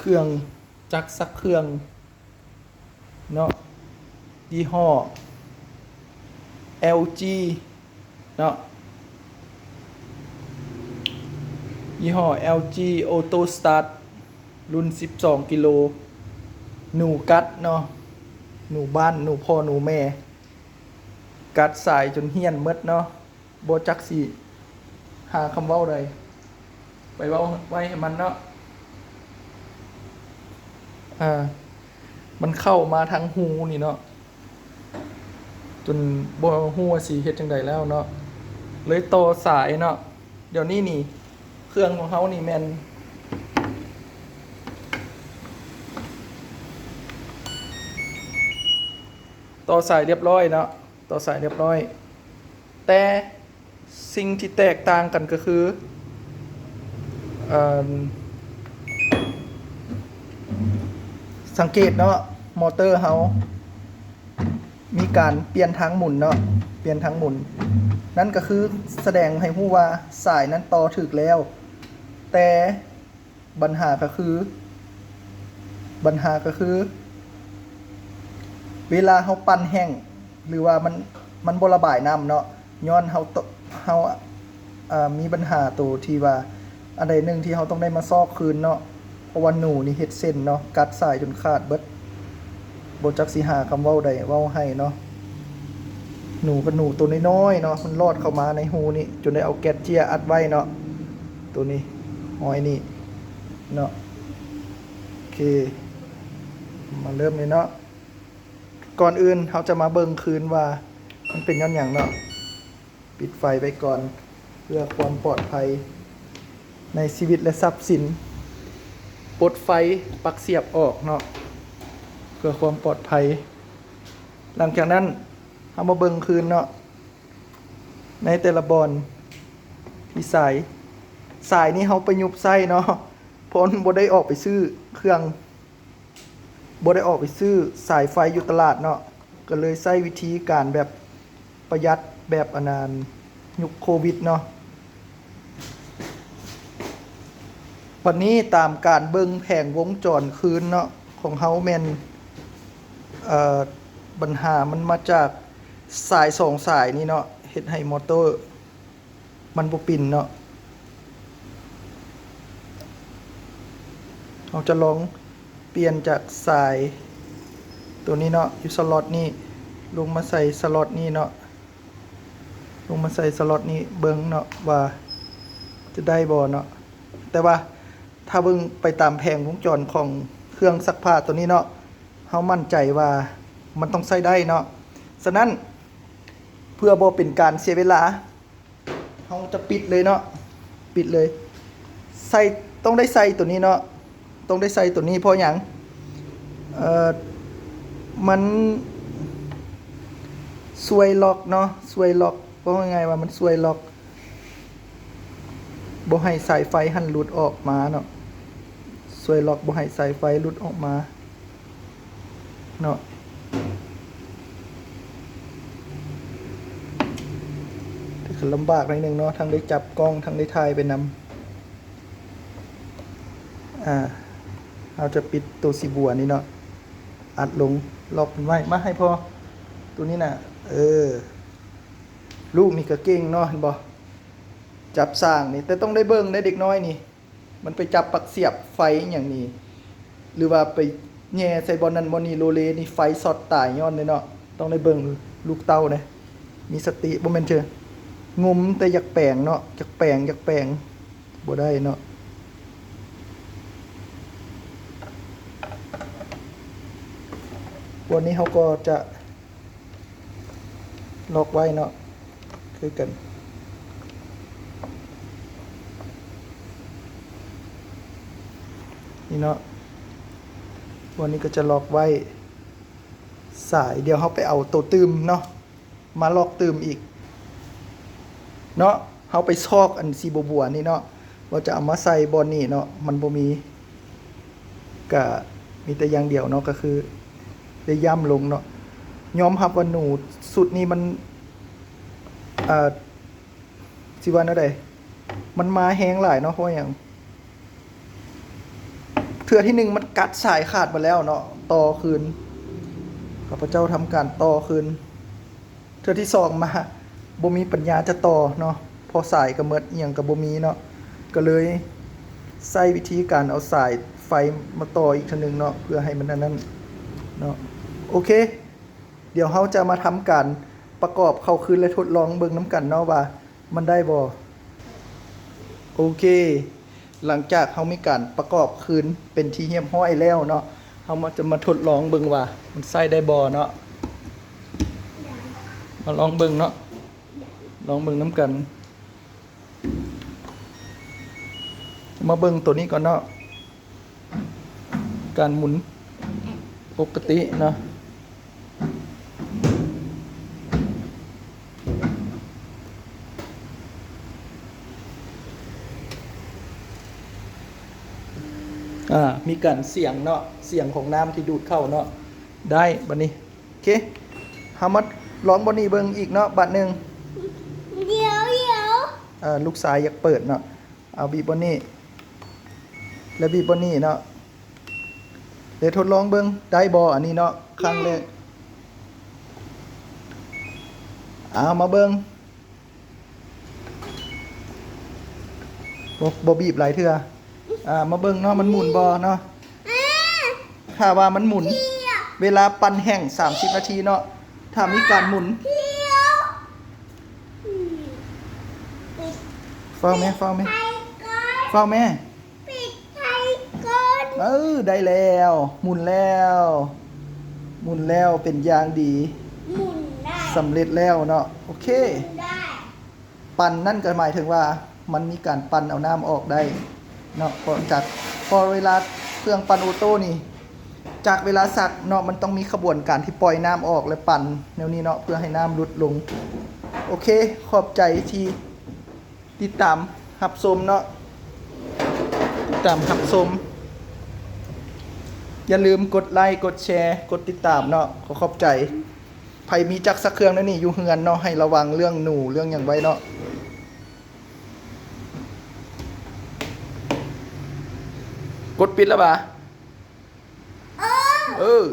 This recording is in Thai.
เครื่องจักรสักเครื่องเนาะยี่ห้อ LG เนาะยี่ห้อ LG Auto Start รุ่น 12 กิโล หนูกัดเนาะ หนูบ้าน หนูพ่อ หนูแม่ กัดสายจนเฮี้ยนหมดเนาะโบจักสิหาคำเว้าใดไปเว้าไว้ให้มันเนาะ อ่ามันเข้ามาทางหูนี่เนาะจนบ่ฮู้ว่าสิเฮ็ดจังไดแล้วเนาะเลยต่อสายเนาะเดี๋ยวนี้นี่ เครื่องของเฮานี่แม่นต่อสายเรียบร้อยเนาะต่อสายเรียบร้อย แต่สิ่งที่แตกต่างกันก็คือเอ่อ สังเกตเนาะมอเตอร์เฮามีการเปลี่ยนทางหมุนเนาะเปลี่ยนทางหมุน นั่นก็คือแสดงให้รู้ว่าสายนั้นต่อถึกแล้ว แต่ปัญหาก็คือปัญหาก็คือ เวลาเฮาปั่นแห้งหรือว่ามันมันบระบายน้ำเนาะย้อนเฮาตเฮาอ่ามีปัญหาตัวที่ว่า อันใดหนึ่งที่เฮาต้องได้มาซอกคืนเนาะ เพราะว่าหนูนี่เฮ็ดเส้นเนาะกัดสายจนขาดเบิดบ่จักสิหาคำเว้าใดเว้าให้เนาะหนูก็หนูตัวน้อยๆเนาะมันรอดเข้ามาในหูนี่จนได้เอาแก๊สเจียอัดไว้เนาะตัวนี้หอยนี่เนาะโอเค มาเริ่มเลยเนาะก่อนอื่นเราจะมาเบิ่งคืนว่า มันเป็นย้อนอย่างเนาะปิดไฟไปก่อน เพื่อความปลอดภัยในชีวิตและทรัพย์สิน ปลดไฟปลักเสียบออกเนาะเพื่อความปลอดภัย หลังจากนั้นเรามาเบิงคืนเนาะในแต่ละบอลที่สายสายนี้เขาไปยุบไส้เนาะเพราะมันบ่ได้ออกไปซื้อเครื่องบ่ได้ออกไปซื้อสายไฟอยู่ตลาดเนาะก็เลยใช้วิธีการแบบประหยัดแบบอนานยุคโควิดเนาะ วันนี้ตามการเบิ่งแผงวงจรคืนเนาะของเฮาแมนปัญหามันมาจากสายสองสายนี่เนาะเฮ็ดให้มอเตอร์ มันบ่ปิ่นเนาะเราจะลองเปลี่ยนจากสายตัวนี้เนาะอยู่สล็อตนี่ลงมาใส่สล็อตนี่เนาะลงมาใส่สล็อตนี่เบิ้งเนาะว่าจะได้บ่เนาะแต่ว่า ถ้าเบิ่งไปตามแผงวงจรของเครื่องซักผ้าตัวนี้เนาะเฮามั่นใจว่ามันต้องใส่ได้เนาะฉะนั้นเพื่อบ่เป็นการเสียเวลาเฮาจะปิดเลยเนาะปิดเลยใส่ต้องได้ใส่ตัวนี้เนาะต้องได้ใส่ตัวนี้เพราะอย่างเอ่อมันสวยล็อกเนาะสวยล็อกเพราะว่าไงว่ามันสวยล็อกบ่ให้สายไฟหันหลุดออกมาเนาะ สวยล็อกบ่ให้สายไฟหลุดออกมา เนาะแต่ก็ลำบากหน่อยหนึงเนาะทั้งได้จับกล้องทั้งได้ถ่ายไปนำอ่าเราจะปิดตัวสีบัวนี่เนาะอัดลงล็อกมันไว้มาให้พอตัวนี้น่ะ เออ ลูกนี่ก็เก่งเนาะเห็นบ่จับสร้างนี่แต่ต้องได้เบิ่งได้เด็กน้อยนี่ มันไปจับปักเสียบไฟอย่างนี้ หรือว่าไปแง่ใส่บอลนั้นบอลนี้โลเลนี่ไฟสอดตายย้อนเลยเนาะต้องได้เบิ่งลูกเต้านะมีสติบ่แม่นเชองมแต่อยากแปลงเนาะอยากแปลงอยากแปลงบ่ได้เนาะวันนี้เขาก็จะล็อกไว้เนาะคือกัน นี่เนาะวันนี้ก็จะล็อกไว้ สายเดี๋ยวเขาไปเอาตัวตืมเนาะมาล็อกตืมอีก เนาะเขาไปซอกอันซีบัวนี่เนาะว่าจะเอามาใส่บอลนี่เนาะมันบ่มีก็มีแต่อย่างเดียวเนาะก็คือได้ย่ำลงเนาะยอมรับว่าหนูสุดนี้มันอ่าสิว่าแนวใดมันมาแห้งหลายเนาะเพราะอย่าง เทือที่หนึ่งมันกัดสายขาดมาแล้วเนาะต่อคืนข้าพเจ้าทำการต่อคืนเทือที่สองมาบ่มีปัญญาจะต่อเนาะพอสายก็เมิดเอียงกับบ่มีเนาะก็เลยใช้วิธีการเอาสายไฟมาต่ออีกทีนึงเนาะเพื่อให้มันนั้นเนาะโอเค เดี๋ยวเราจะมาทำการประกอบเข้าคืนและทดลองเบิ่งน้ำกันเนาะว่า มันได้บ่โอเค หลังจากเขามีการประกอบคืนเป็นที่เรียบร้อยแล้วเนาะเขามาจะมาทดลองเบิ่งว่า มันใส่ได้บ่เนาะมาลองเบิ่งเนาะลองเบิ่งน้ำกัน มาเบิ่งตัวนี้ก่อนเนาะการหมุนปกติเนาะ อ่ามีการเสียงเนาะเสียงของน้ำที่ดูดเข้าเนาะได้บัดนี้โอเคเฮามาลองบนนี้เบิ่งอีกเนาะบัดหนึ่งเดี๋ยวเดี๋ยวอ่าลูกสายอยากเปิดเนาะเอาบีบบนนี้แล้วบีบบนนี้เนาะเดี๋ยวทดลองเบิ่งได้บ่อันนี้เนาะครั้งแรกเอามาเบิ่งบ่บ่บีบหลายเทื่อ อ่ามาเบิ่งเนาะมันหมุนบ่เนาะถ้าว่ามันหมุน เวลาปั่นแห้ง30 นาทีเนาะถ้ามีการหมุนเดี๋ยวอืมปิดเฝ้าแม่เฝ้าแม่ไฟก่อนเฝ้าแม่ปิดไฟก่อนเออได้แล้ว หมุนแล้ว หมุนแล้วเป็นอย่างดีหมุนได้สำเร็จแล้วเนาะโอเคหมุนได้ปั่นนั่นก็หมายถึงว่ามันมีการปั่นเอาน้ำออกได้ เนาะพอจากพอเวลาเครื่องปั่นออโต้นี่ จากเวลาสักเนาะมันต้องมีขบวนการที่ปล่อยน้ำออกและปั่นแนวนี้เนาะเพื่อให้น้ำลดลง โอเค ขอบใจที่ติดตามหับชมเนาะติดตามหับชมอย่าลืมกดไลค์กดแชร์ กดติดตามเนาะขอขอบใจใครมีจักรสักเครื่องนั่นนี่อยู่เฮือนเนาะให้ระวังเรื่องหนูเรื่องอย่างไว้เนาะ กดปิดแล้วปะเออเออ